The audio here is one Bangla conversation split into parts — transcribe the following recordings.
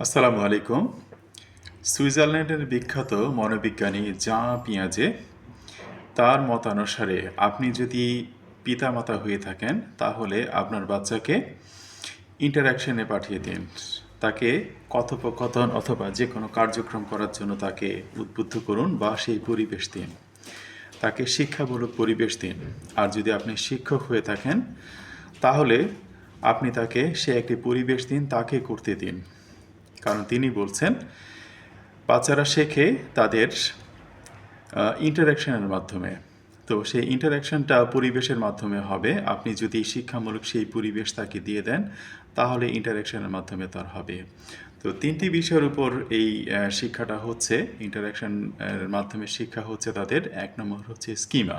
আসসালামু আলাইকুম। সুইজারল্যান্ডের বিখ্যাত মনোবিজ্ঞানী জা পিয়াজে তার মতানুসারে আপনি যদি পিতামাতা হয়ে থাকেন, তাহলে আপনার বাচ্চাকে ইন্টারাকশনে পাঠিয়ে দিন। তাকে কথোপকথন অথবা যে কোনো কার্যক্রম করার জন্য তাকে উদ্বুদ্ধ করুন বা সেই পরিবেশ দিন। তাকে শিক্ষামূলক পরিবেশ দিন। আর যদি আপনি শিক্ষক হয়ে থাকেন, তাহলে আপনি তাকে সে একটি পরিবেশ দিন, তাকে করতে দিন। কারণ তিনি বলছেন বাচ্চারা শেখে তাদের ইন্টারাকশনের মাধ্যমে। তো সেই ইন্টারাকশনটা পরিবেশের মাধ্যমে হবে। আপনি যদি শিক্ষামূলক সেই পরিবেশ তাকে দিয়ে দেন তাহলে ইন্টারাকশনের মাধ্যমে তার হবে। তো তিনটি বিষয়ের উপর এই শিক্ষাটা হচ্ছে ইন্টারাকশন মাধ্যমে শিক্ষা হচ্ছে তাদের। এক নম্বর হচ্ছে স্কিমা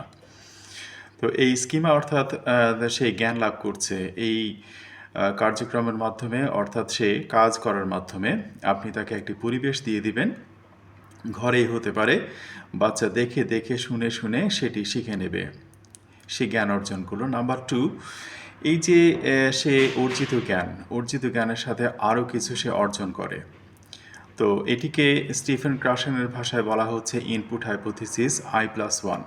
তো এই স্কিমা অর্থাৎ আহ, সে জ্ঞান লাভ করছে। এই কার্যক্রমের মাধ্যমে, অর্থাৎ সে কাজ করার মাধ্যমে আপনি তাকে একটি পরিবেশ দিয়ে দিবেন। ঘরেই হতে পারে, বাচ্চা দেখে দেখে, শুনে শুনে সেটি শিখে নেবে। সে জ্ঞান অর্জন করল। নাম্বার টু, এই যে সে অর্জিত জ্ঞান, অর্জিত জ্ঞানের সাথে আরও কিছু সে অর্জন করে। তো এটিকে স্টিফেন ক্রাশনের ভাষায় বলা হচ্ছে input hypothesis I plus one.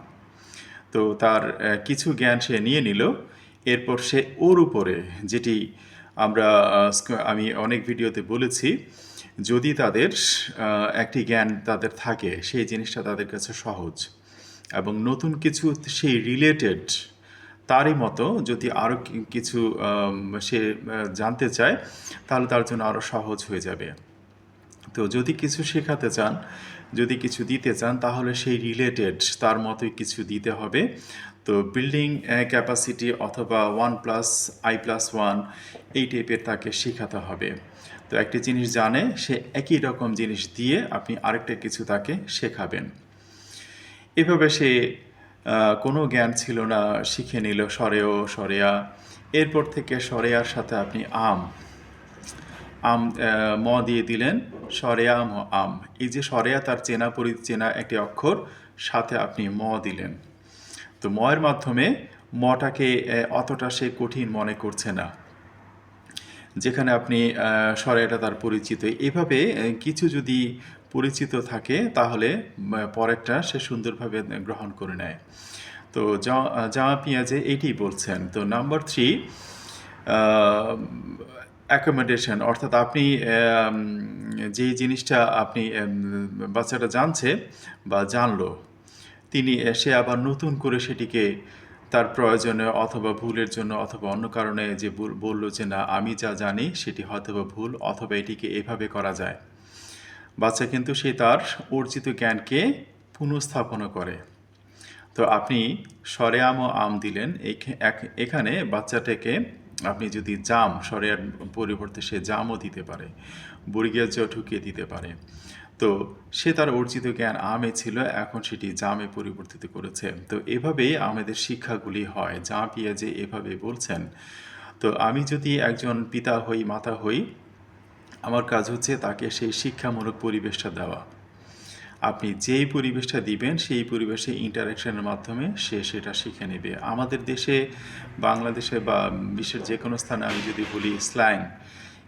তো তার কিছু জ্ঞান সে নিয়ে নিল। এরপর সে ওর উপরে, যেটি আমরা আমি অনেক ভিডিওতে বলেছি, যদি তাদের একটি জ্ঞান তাদের থাকে, সেই জিনিসটা তাদের কাছে সহজ। এবং নতুন কিছু সেই রিলেটেড তারই মতো যদি আরও কিছু সে জানতে চায়, তাহলে তার জন্য আরও সহজ হয়ে যাবে। তো যদি কিছু শেখাতে চান, যদি কিছু দিতে চান, তাহলে সেই রিলেটেড তার মতোই কিছু দিতে হবে। তো বিল্ডিং ক্যাপাসিটি অথবা one plus I plus one এই টাইপের তাকে শেখাতে হবে। তো একটি জিনিস জানে, সে একই রকম জিনিস দিয়ে আপনি আরেকটা কিছু তাকে শেখাবেন। এভাবে সে কোনো জ্ঞান ছিল না, শিখে নিল সরেও সরেয়া। এরপর থেকে সরেয়ার সাথে আপনি আম আম ম দিয়ে দিলেন, সরেয়া ম, আম। এই যে সরেয়া তার চেনা পরি, চেনা একটি অক্ষর, সাথে আপনি ম দিলেন। তো ময়ের মাধ্যমে মটাকে অতটা সে কঠিন মনে করছে না। যেখানে আপনি সরেয়াটা তার পরিচিত। এভাবে কিছু যদি পরিচিত থাকে, তাহলে পরেরটা সে সুন্দরভাবে গ্রহণ করে নেয়। তো জামা পিঁয়াজে এটি বলছেন। তো নাম্বার থ্রি অ্যাকোমোডেশন অর্থাৎ আপনি যেই জিনিসটা আপনি বাচ্চাটা জানছে বা জানলো, তিনি সে আবার নতুন করে সেটিকে তার প্রয়োজনে অথবা ভুলের জন্য অথবা অন্য কারণে যে বল- বলল যে না, আমি যা জানি সেটি হয়তো বা ভুল অথবা এটিকে এভাবে করা যায়। বাচ্চা কিন্তু সে তার অর্জিত জ্ঞানকে পুনঃস্থাপনা করে। তো আপনি সরে আম দিলেন এখানে বাচ্চাটাকে আপনি যদি জাম সরের পরিবর্তে সে জামও দিতে পারে, বর্গীয় জ ঢুকিয়ে দিতে পারে। তো সে তার অর্জিত জ্ঞান আমে ছিল, এখন সেটি জামে পরিবর্তিত করেছে। তো এভাবেই আমাদের শিক্ষাগুলি হয়। যা পিয়া যে এভাবে বলছেন। তো আমি যদি একজন পিতা হই, মাতা হই, আমার কাজ হচ্ছে তাকে সেই শিক্ষামূলক পরিবেশটা দেওয়া। আপনি যেই পরিবেশটা দিবেন, সেই পরিবেশে ইন্টারাকশনের মাধ্যমে সে সেটা শিখে নেবে। আমাদের দেশে, বাংলাদেশে বা বিশ্বের যে কোনো স্থানে আমি যদি বলি স্ল্যাং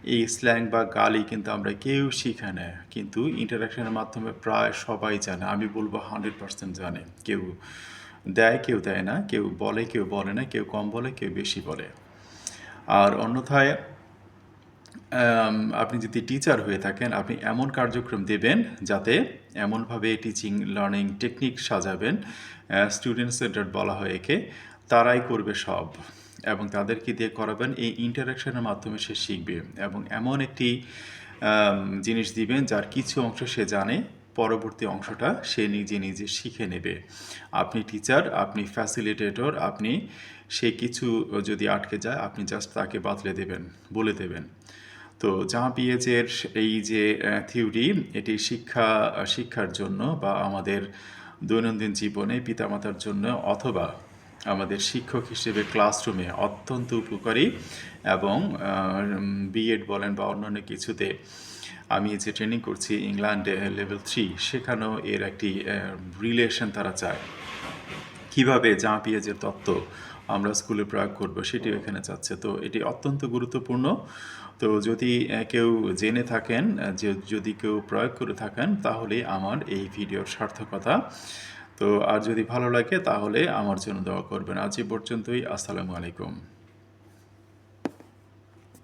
এই স্ল্যাং বা গালি কিন্তু আমরা কেউ শিখে না। কিন্তু ইন্টারাকশনের মাধ্যমে প্রায় সবাই জানে। আমি বলব হান্ড্রেড পার্সেন্ট জানে। কেউ দেয় কেউ দেয় না। কেউ বলে কেউ বলে না। কেউ কম বলে, কেউ বেশি বলে। আর অন্যথায় আপনি যদি টিচার হয়ে থাকেন, আপনি এমন কার্যক্রম দেবেন যাতে এমনভাবে টিচিং লার্নিং টেকনিক সাজাবেন স্টুডেন্ট সেন্টার বলা হয় একে, তারাই করবে সব এবং তাদেরকে দিয়ে করাবেন? এই ইন্টারাকশনের মাধ্যমে সে শিখবে এবং এমন একটি জিনিস দিবেন যার কিছু অংশ সে জানে, পরবর্তী অংশটা সে নিজে নিজে শিখে নেবে। আপনি টিচার আপনি ফ্যাসিলিটেটর আপনি সে কিছু যদি আটকে যায়, আপনি জাস্ট তাকে বাতলে দেবেন, বলে দেবেন। তো জামা পিএচের এই যে থিওরি এটি শিক্ষা শিক্ষার জন্য বা আমাদের দৈনন্দিন জীবনে পিতামাতার জন্য অথবা আমাদের শিক্ষক হিসেবে ক্লাসরুমে অত্যন্ত উপকারী এবং বিএড বলেন বা অন্যান্য কিছুতে আমি যে ট্রেনিং করছি ইংল্যান্ডে লেভেল থ্রি সেখানেও এর একটি রিলেশন তারা চায়। কীভাবে জামা পিঁয়াজের তত্ত্ব আমরা স্কুলে প্রয়োগ করব সেটিও এখানে চাচ্ছে। তো এটি অত্যন্ত গুরুত্বপূর্ণ। তো যদি কেউ জেনে থাকেন যে যদি কেউ প্রয়োগ করে থাকেন, তাহলে আমার এই ভিডিওর সার্থকতা তো আর যদি ভালো লাগে, তাহলে আমার জন্য দোয়া করবেন। আজ পর্যন্তই। আসসালামু আলাইকুম।